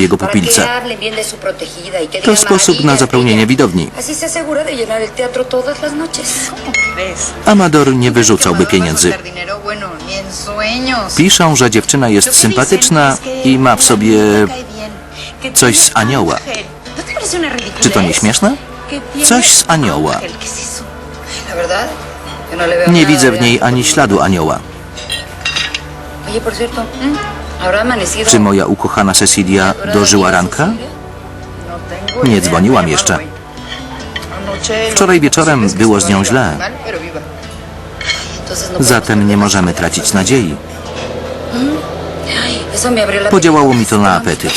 jego pupilce. To sposób na zapełnienie widowni. Amador nie wyrzucałby pieniędzy. Piszą, że dziewczyna jest sympatyczna i ma w sobie coś z anioła. Czy to nie śmieszne? Coś z anioła. No Nie widzę w niej ani śladu anioła. Czy moja ukochana Cecilia dożyła ranka? Nie dzwoniłam jeszcze. Wczoraj wieczorem było z nią źle. No Zatem nie możemy tracić nadziei. La Podziałało mi to na apetyt.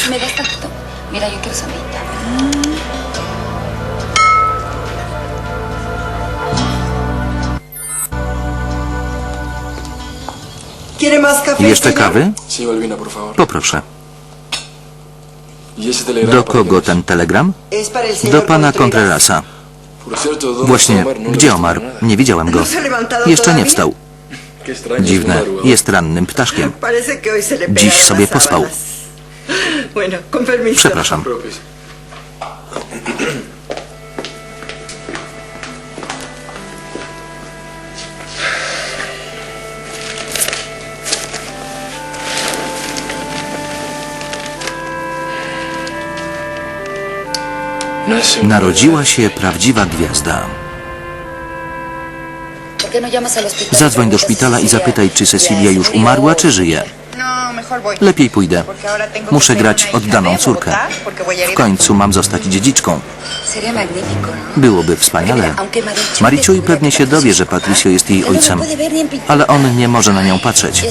Jeszcze kawy? Poproszę. ¿Y Do kogo ten telegram? Do pana Contreras. Contrerasa. Por cierto, ¿dónde Właśnie? No gdzie Omar? Nie widziałem go. No Jeszcze nie wstał. Dziwne, jest rannym ptaszkiem. Dziś sobie pospał. Przepraszam. Narodziła się prawdziwa gwiazda. ¿Por qué no? Zadzwoń do szpitala i zapytaj, czy Cecilia już umarła, czy żyje. Lepiej pójdę. Muszę grać oddaną córkę. W końcu mam zostać dziedziczką. ¿no? Byłoby wspaniale. Mariciuj pewnie się dowie, że Patricio jest jej ojcem, ale on nie może na nią patrzeć.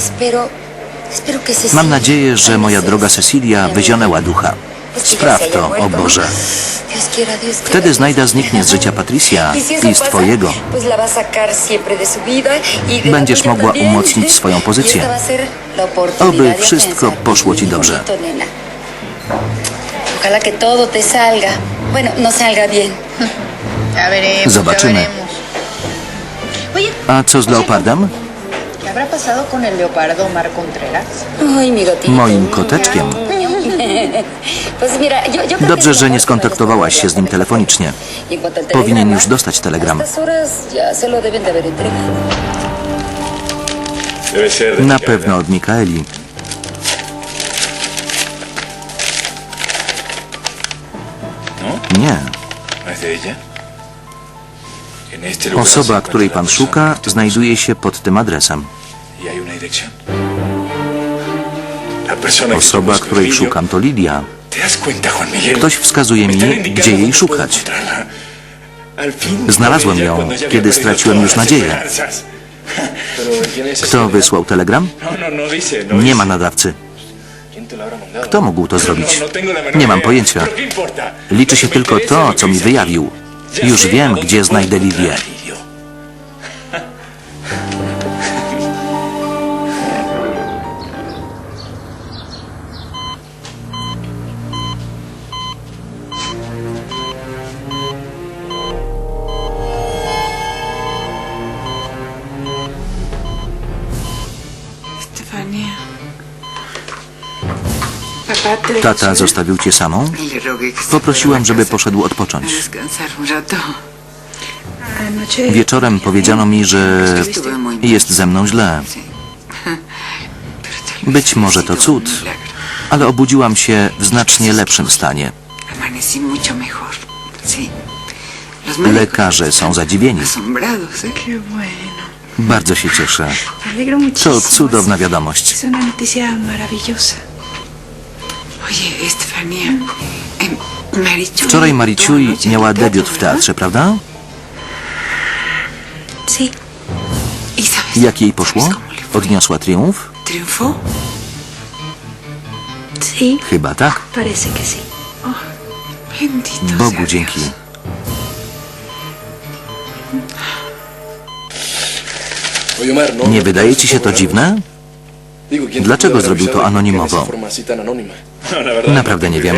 Mam nadzieję, że moja droga Cecilia wyzionęła ducha. Spraw to, o Boże. Wtedy znajda zniknie z życia Patricia i z twojego. y Będziesz mogła umocnić swoją pozycję. Y oportunidad Oby wszystko poszło ci dobrze. no. Zobaczymy. A co z leopardem? Moim koteczkiem. Dobrze, że nie skontaktowałaś się z nim telefonicznie. Powinien już dostać telegram. Na pewno od Mikaeli. Nie. Osoba, której pan szuka, znajduje się pod tym adresem. Osoba, której szukam, to Lidia. Ktoś wskazuje mi, gdzie jej szukać. Znalazłem ją, kiedy straciłem już nadzieję. esperanzas. Pero ¿quién es ese Kto wysłał telegram? No, no, no Nie ma nadawcy. Kto mógł to zrobić? Nie mam pojęcia. Liczy się tylko to, co mi wyjawił. Już wiem, gdzie znajdę Lidię. Tata zostawił cię samą? A żeby poszedł odpocząć. Wieczorem powiedziano mi, że jest ze mną źle. Być może to cud, ale obudziłam się w znacznie lepszym stanie. Lekarze są zadziwieni. Bardzo się cieszę. To cudowna wiadomość. Wczoraj noche miała debiut w teatrze, prawda? ¿Y sabes? Jak jej poszło? Odniosła triumf? ¿Triunfó? Sí. Chyba tak. Sea Bogu dzięki. Nie ¿no wydaje ci się to dziwne? Digo, ¿quién te Dlaczego zrobił to anonimowo? Tan anónima? Naprawdę nie wiem.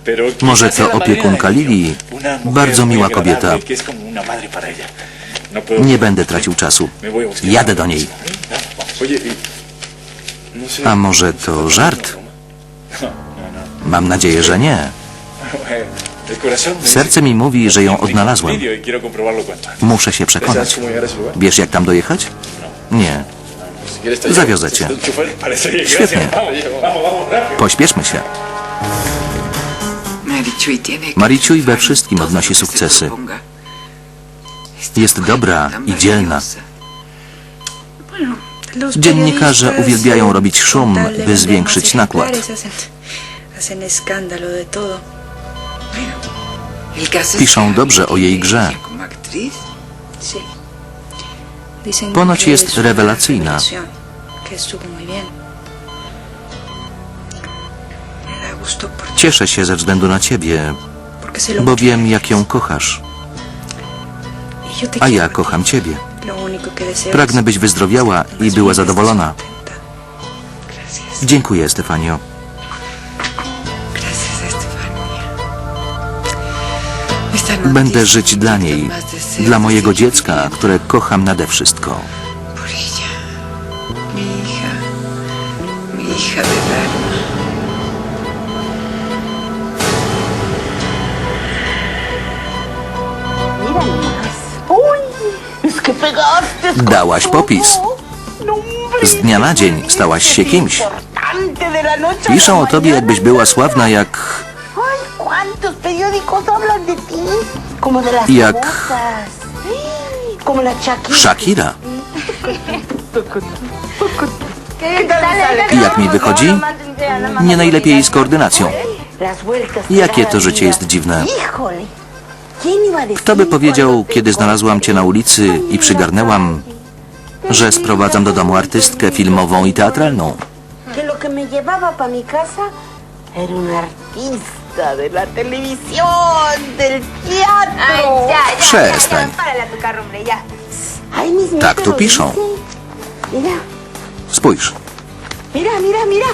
Może to opiekunka mujer Bardzo miła kobieta. ella. No Nie będę tracił czasu. Jadę do niej. y- no A może to żart? Mam nadzieję, że nie. Serce mi mówi, że ją odnalazłem. "Video y antes. Muszę się ¿Sabes przekonać. Wiesz, jak tam dojechać? Nie. Zawiozę cię. Świetnie. Pośpieszmy się. Mariciuj we wszystkim odnosi sukcesy. Jest dobra i dzielna. Dziennikarze uwielbiają robić szum, by zwiększyć nakład. Piszą dobrze o jej grze. Ponoć jest rewelacyjna. Cieszę się ze względu na ciebie, bo wiem, jak ją kochasz, Y a ja kocham ciebie. Pragnę, byś wyzdrowiała i była estés zadowolona. Dziękuję, Stefanio. Będę żyć dla niej, dla mojego dziecka, które kocham nade wszystko. Dałaś popis. No, Z dnia na dzień stałaś się kimś. Piszą o tobie, jakbyś była sławna jak... Jak- Shakira. Shakira. ¿Qué tal I jak mi wychodzi? Nie najlepiej z koordynacją. Jakie to życie jest dziwne. Híjole. ¿Quién iba a decir Kto by powiedział, kiedy znalazłam cię na ulicy i przygarnęłam, że sprowadzam do domu artystkę filmową i teatralną? Artista de la televisión, del teatro. Przestań. Ay, mis Tak tu lo piszą. dicen. Mira, Spójrz, mira, mira, mira.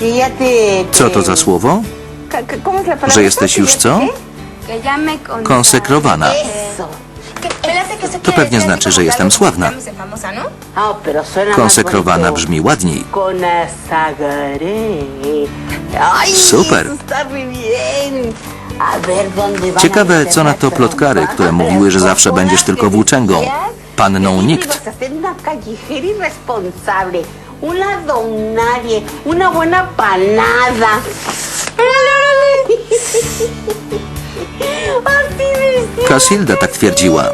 Y ya te, te- co to za słowo? ca- ca- ¿Cómo es la palabra? Że jesteś już co? Konsekrowana. Eso. To pewnie znaczy, że jestem sławna. Ah, pero suena más Konsekrowana bonito. brzmi ładniej. Ay, Super. eso está muy bien. A ver, ¿dónde van Ciekawe, co na to plotkary, które mówiły, że zawsze będziesz tylko włóczęgą. Panną nikt. Casilda tak twierdziła.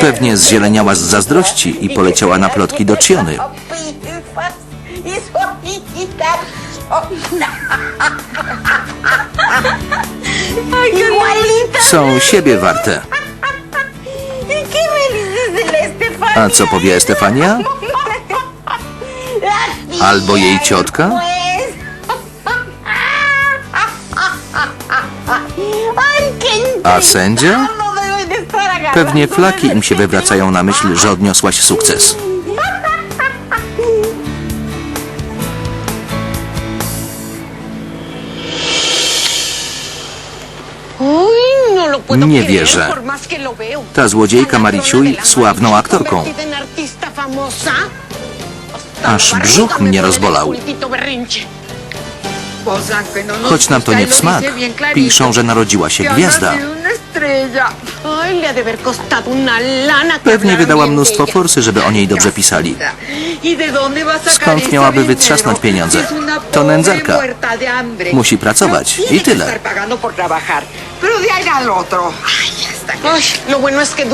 Pewnie zzieleniała z zazdrości i poleciała na plotki do Chiony. Igualita. Są siebie warte. A co powie Stefania? Albo jej ciotka? A sędzia? Pewnie flaki la im się wywracają na myśl, że odniosłaś sukces. Nie creer, wierzę. Ta złodziejka Mariciuj, sławną aktorką. Aż brzuch mnie rozbolał. No Choć nam to nie w smak, piszą, że narodziła się gwiazda. Una estrella. Ay, le ha de haber costado una lana. Pewnie wydała mnóstwo forsy, żeby o niej dobrze pisali. ¿Y Skąd miałaby wytrzasnąć pieniądze? To nędzarka. Musi pracować No i tyle.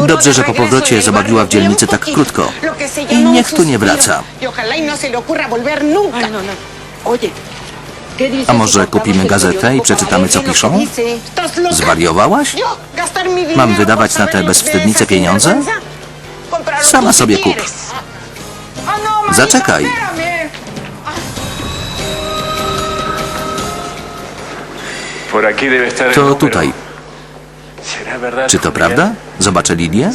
Dobrze, że po powrocie zabawiła w dzielnicy tak krótko. I niech tu nie wraca. Y y no no. Oye, ¿qué dices A może kupimy gazetę i przeczytamy, co piszą? Zwariowałaś? Mam wydawać na te bezwstydnice pieniądze? Sama sobie kup. Zaczekaj. To tutaj. ¿Será verdad, Czy to prawda? Zobaczę Lilię?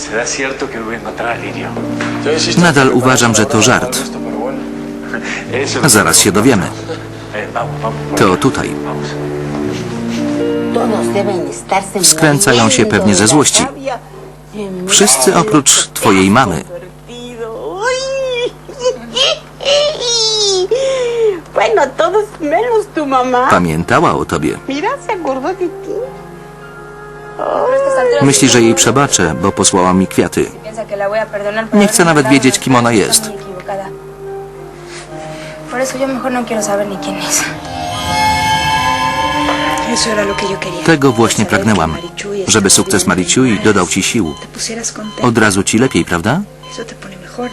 Nadal uważam, że to żart. Zaraz się dowiemy. To tutaj. Skręcają się pewnie ze złości. Wszyscy oprócz twojej mamy. Pamiętała o tobie. Myśli, że jej przebaczę, bo posłała mi kwiaty. Nie chcę nawet wiedzieć, kim ona jest. Por eso yo mejor no quiero saber ni quién es. Tego właśnie pragnęłam. Żeby sukces Mariciui dodał ci sił. Od razu ci lepiej, prawda?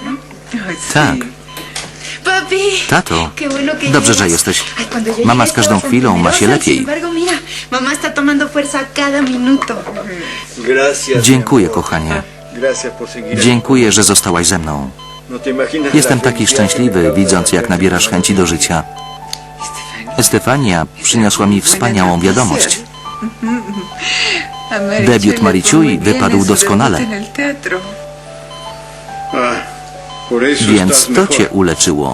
¿no? Tak. Tato, dobrze, że jesteś. Mama z każdą chwilą ma się lepiej. Dziękuję, kochanie. Dziękuję, że zostałaś ze mną. Jestem taki szczęśliwy, widząc jak nabierasz chęci do życia. Estefania przyniosła mi wspaniałą wiadomość. Debiut bien wypadł doskonale. Więc to cię uleczyło.